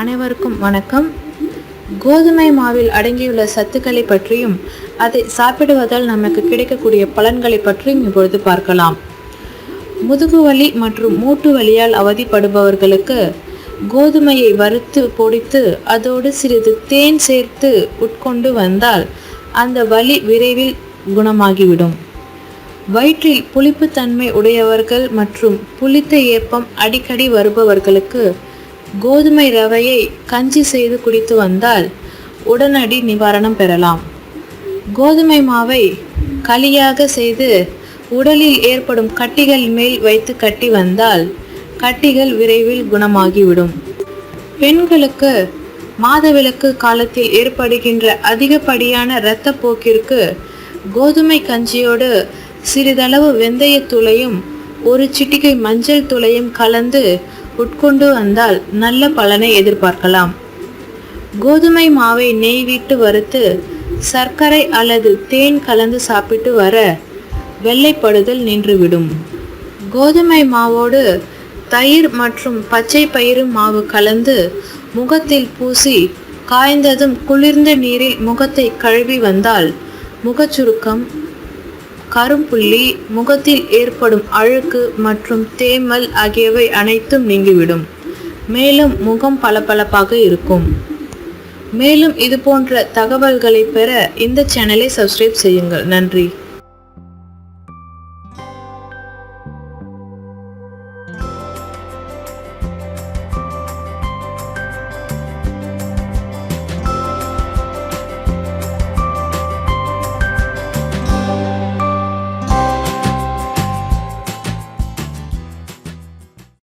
அனைவருக்கும் வணக்கம். கோதுமை மாவில் அடங்கியுள்ள சத்துக்களை பற்றியும் அதை சாப்பிடுவதால் நமக்கு கிடைக்கக்கூடிய பலன்களை பற்றியும் இப்பொழுது பார்க்கலாம். முதுகு வலி மற்றும் மூட்டு வலியால் அவதிப்படுபவர்களுக்கு கோதுமையை வறுத்து பொடித்து அதோடு சிறிது தேன் சேர்த்து உட்கொண்டு வந்தால் அந்த வலி விரைவில் குணமாகிவிடும். வயிற்றில் புளிப்புத்தன்மை உடையவர்கள் மற்றும் புளித்த ஏப்பம் அடிக்கடி வருபவர்களுக்கு கோதுமை ரவையை கஞ்சி செய்து குடித்து வந்தால் உடனடி நிவாரணம் பெறலாம். கோதுமை மாவை களியாக செய்து உடலில் ஏற்படும் கட்டிகள் மேல் வைத்து கட்டி வந்தால் கட்டிகள் விரைவில் குணமாகிவிடும். பெண்களுக்கு மாதவிலக்கு காலத்தில் ஏற்படுகின்ற அதிகப்படியான இரத்தப்போக்கிற்கு கோதுமை கஞ்சியோடு சிறிதளவு வெந்தயத்தூளையும் ஒரு சிட்டிகை மஞ்சள் துளையும் கலந்து உட்கொண்டு வந்தால் நல்ல பலனை எதிர்பார்க்கலாம். கோதுமை மாவை நெய் விட்டு வறுத்து சர்க்கரை அல்லது தேன் கலந்து சாப்பிட்டு வர வெள்ளைப்படுதல் நின்றுவிடும். கோதுமை மாவோடு தயிர் மற்றும் பச்சை பயிறு மாவு கலந்து முகத்தில் பூசி காய்ந்ததும் குளிர்ந்த நீரில் முகத்தை கழுவி வந்தால் முகச்சுருக்கம் கரும்புள்ளி முகத்தில் ஏற்படும் அழுக்கு மற்றும் தேமல் ஆகியவை அனைத்தும் நீங்கிவிடும். மேலும் முகம் பளபளப்பாக இருக்கும். மேலும் இது போன்ற தகவல்களை பெற இந்த சேனலை சப்ஸ்கிரைப் செய்யுங்கள். நன்றி.